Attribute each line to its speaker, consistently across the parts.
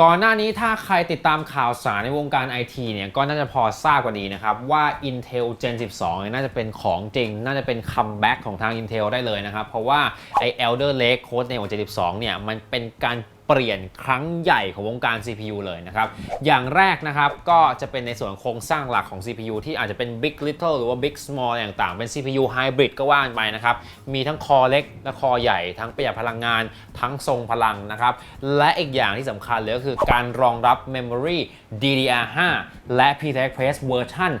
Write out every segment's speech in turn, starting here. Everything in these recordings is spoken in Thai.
Speaker 1: ก่อนหน้านี้ถ้าใครติดตามข่าวสารในวงการ IT เนี่ยก็น่าจะพอทราบกว่านี้นะครับ ว่า Intel Gen 12เนี่ยน่าจะเป็นของจริง น่าจะเป็นคัมแบ็กของทาง Intel ได้เลยนะครับ เพราะว่าไอ Elder Lake Code ในของ Gen 12 เนี่ยมันเป็นการ ปลี่ยนครั้งใหญ่ของวงการ CPU เลยนะครับ อย่างแรกนะครับก็จะเป็นในส่วนโครงสร้างหลักของ CPU ที่อาจจะเป็น Big Little หรือว่า Big Small อะไรต่างๆ เป็น CPU Hybrid ก็ว่านไปนะครับ มีทั้งคอเล็กและคอใหญ่ ทั้งประหยัดพลังงาน ทั้งทรงพลังนะครับ และอีกอย่างที่สำคัญเลยก็คือการรองรับ Memory DDR5 และ PCI Express เวอร์ชัน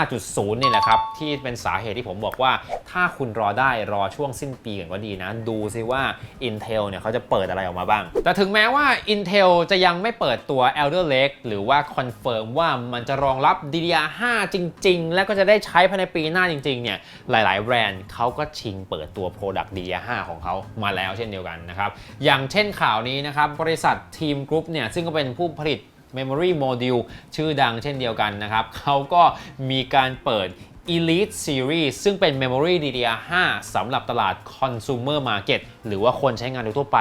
Speaker 1: 5.0 นี่แหละครับที่เป็นสาเหตุที่ผมบอกว่า ถ้าคุณรอได้รอช่วงสิ้นปีกันก็ดีนะ ดูซิว่า Intel เนี่ยเขาจะเปิดอะไรออกมาบ้าง แต่ถึงแม้ว่า Intel จะยังไม่เปิดตัว Elder Lake หรือว่าคอนเฟิร์มว่ามันจะรองรับ DDR5 จริง ๆ แล้วก็จะได้ใช้ภายในปีหน้าจริง ๆ เนี่ย หลาย ๆ แบรนด์เขาก็ชิงเปิดตัว Product DDR5 ของเขามาแล้วเช่นเดียวกันนะครับ อย่างเช่นข่าวนี้นะครับ บริษัททีมกรุ๊ปเนี่ย ซึ่งก็เป็นผู้ผลิต Memory Module ชื่อดังเช่นเดียวกันนะครับเขาก็มีการเปิด Elite Series ซึ่งเป็น Memory DDR5 สำหรับตลาด Consumer Market หรือว่าคนใช้งานทั่วไป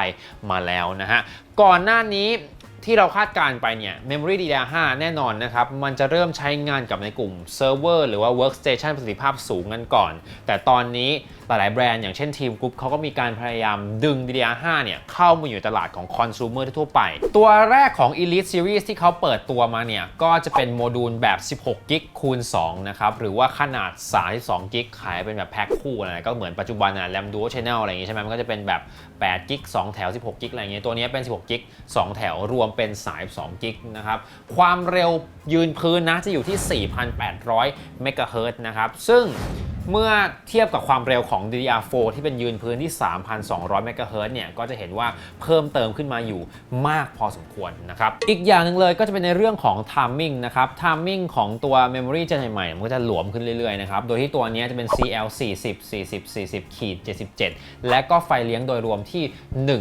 Speaker 1: มาแล้วนะฮะ ก่อนหน้านี้ ที่เราคาดการไปเนี่ย Memory DDR5 แน่นอนนะครับ มันจะเริ่มใช้งานกับในกลุ่มเซิร์ฟเวอร์หรือว่า Workstation ประสิทธิภาพสูงกันก่อน แต่ตอนนี้หลายๆแบรนด์อย่างเช่นทีมกรุ๊ปเขาก็มีการพยายามดึง DDR5 เนี่ยเข้ามาอยู่ตลาดของคอน sumer ทั่วไป ตัวแรกของ Elite Series ที่เขาเปิดตัวมาเนี่ย ก็จะเป็นโมดูลแบบ 16กิกคูณ2นะครับ หรือว่าขนาด 32กิกขายเป็นแบบแพ็คคู่อะไรก็เหมือนปัจจุบันนะ RAM Dual Channel อะไรอย่างงี้ใช่ไหมมันก็จะเป็นแบบ8กิก2แถว 16กิกอะไรอย่างเงี้ยตัวนี้เป็น 16กิก2แถวรวมเป็นสาย 2 กิกนะครับ ความเร็วยืนพื้นนะจะอยู่ที่ 4,800 เมกะเฮิรตซ์นะครับ ซึ่ง เมื่อเทียบกับความเร็วของ DDR4 ที่เป็นยืนพื้นที่ 3,200เมกะเฮิรตซ์เนี่ย ก็จะเห็นว่าเพิ่มเติมขึ้นมาอยู่มากพอสมควรนะครับ อีกอย่างหนึ่งเลยก็จะเป็นในเรื่องของ timing นะครับ timing ของตัว memory เจนใหม่ๆมันก็จะหลวมขึ้นเรื่อยๆ นะครับ โดยที่ตัวนี้จะเป็น CL 40 40 40ขีด77 และก็ไฟเลี้ยงโดยรวมที่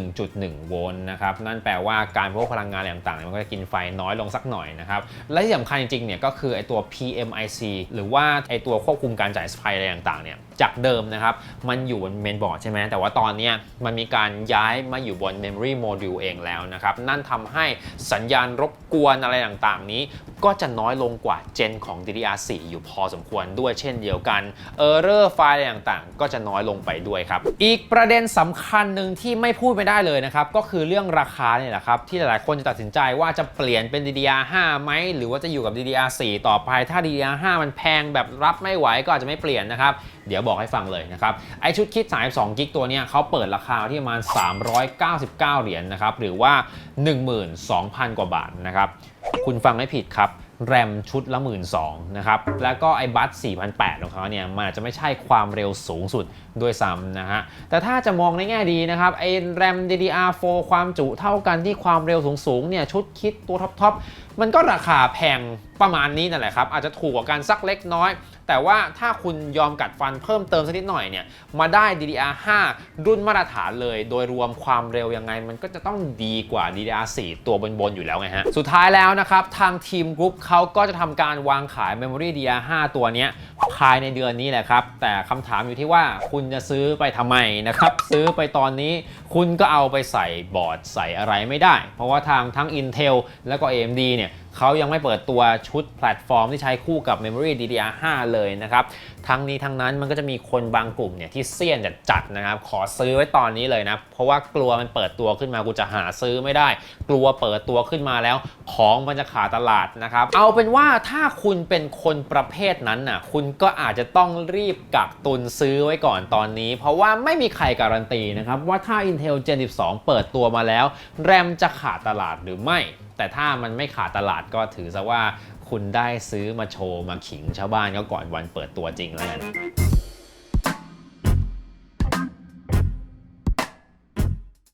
Speaker 1: 1.1 โวลต์นะครับ นั่นแปลว่าการพกพลังงานอะไรต่างๆ มันก็จะกินไฟน้อยลงสักหน่อยนะครับ และที่สำคัญจริงๆ เนี่ยก็คือไอตัว PMIC หรือว่าไอตัวควบคุมการจ่ายไฟอะไรต่างๆเนี่ยจากเดิมนะครับมันอยู่บนเมนบอร์ดใช่ไหมแต่ว่าตอนนี้มันมีการย้ายมาอยู่บน Memory Module เองแล้วนะครับ นั่นทำให้สัญญาณรบกวนอะไรต่างๆ นี้ก็จะน้อยลงกว่าเจนของ DDR4 อยู่พอสมควรด้วยเช่นเดียวกัน Error ไฟล์อะไรต่างๆ ก็จะน้อยลงไปด้วยครับ อีกประเด็นสำคัญหนึ่งที่ไม่พูดไม่ได้เลยนะครับ ก็คือเรื่องราคาเนี่ยแหละครับ ที่หลายๆคนจะตัดสินใจว่าจะเปลี่ยนเป็น DDR5 ไหมหรือว่าจะอยู่กับ DDR4 ต่อไปถ้า DDR5 มันแพงแบบรับไม่ไหวก็อาจจะไม่เปลี่ยนนะครับเดี๋ยวบอกให้ฟังเลยนะครับไอชุดคิด 32 กิกตัวเนี้ยเขาเปิดราคาที่ประมาณ 399 เหรียญนะครับหรือว่า 12,000 กว่าบาทนะครับ คุณฟังไม่ผิดครับแรมชุดละ 1 2ื่นนะครับ แล้วก็ไอ้บัส4,800ของเขาเนี่ย มันอาจจะไม่ใช่ความเร็วสูงสุดด้วยซ้ำนะฮะ แต่ถ้าจะมองในแง่ดีนะครับ ไอ้แรม DDR4 ความจุเท่ากันที่ความเร็วสูงๆเนี่ย ชุดคิดตัวท็อปๆ มันก็ราคาแพง ประมาณนี้นั่นแหละครับ อาจจะถูกกว่ากันสักเล็กน้อย แต่ว่าถ้าคุณยอมกัดฟันเพิ่มเติมสักนิดหน่อยเนี่ยมาได้ DDR5 รุ่นมาตรฐานเลย โดยรวมความเร็วยังไง มันก็จะต้องดีกว่า DDR4 ตัวบนๆอยู่แล้วไงฮะ สุดท้ายแล้วนะครับ ทางทีมกรุ๊ปเขาก็จะทำการวางขาย Memory DDR5 ตัวนี้ภายในเดือนนี้แหละครับ แต่คำถามอยู่ที่ว่าคุณจะซื้อไปทำไมนะครับ ซื้อไปตอนนี้คุณก็เอาไปใส่บอร์ดใส่อะไรไม่ได้ เพราะว่าทางทั้ง Intel แล้วก็ AMD เนี่ยเขายังไม่เปิดตัวชุดแพลตฟอร์มที่ใช้คู่กับ Memory DDR5 เลยนะครับ ทั้งนี้ทั้งนั้นมันก็จะมีคนบางกลุ่มเนี่ยที่เซียนจัดจัดนะครับ ขอซื้อไว้ตอนนี้เลยนะ เพราะว่ากลัวมันเปิดตัวขึ้นมากูจะหาซื้อไม่ได้ กลัวเปิดตัวขึ้นมาแล้ว ของมันจะขาดตลาดนะครับ เอาเป็นว่าถ้าคุณเป็นคนประเภทนั้นน่ะคุณก็อาจจะต้องรีบกักตุนซื้อไว้ก่อนตอนนี้ เพราะว่าไม่มีใครการันตีนะครับว่าถ้า Intel Gen 12 เปิดตัวมาแล้ว แรมจะขาดตลาดหรือไม่ แต่ถ้ามันไม่ขาดตลาดก็ถือซะว่า คุณได้ซื้อมาโชว์มาขิงชาวบ้านก็ก่อนวันเปิดตัวจริงแล้วกัน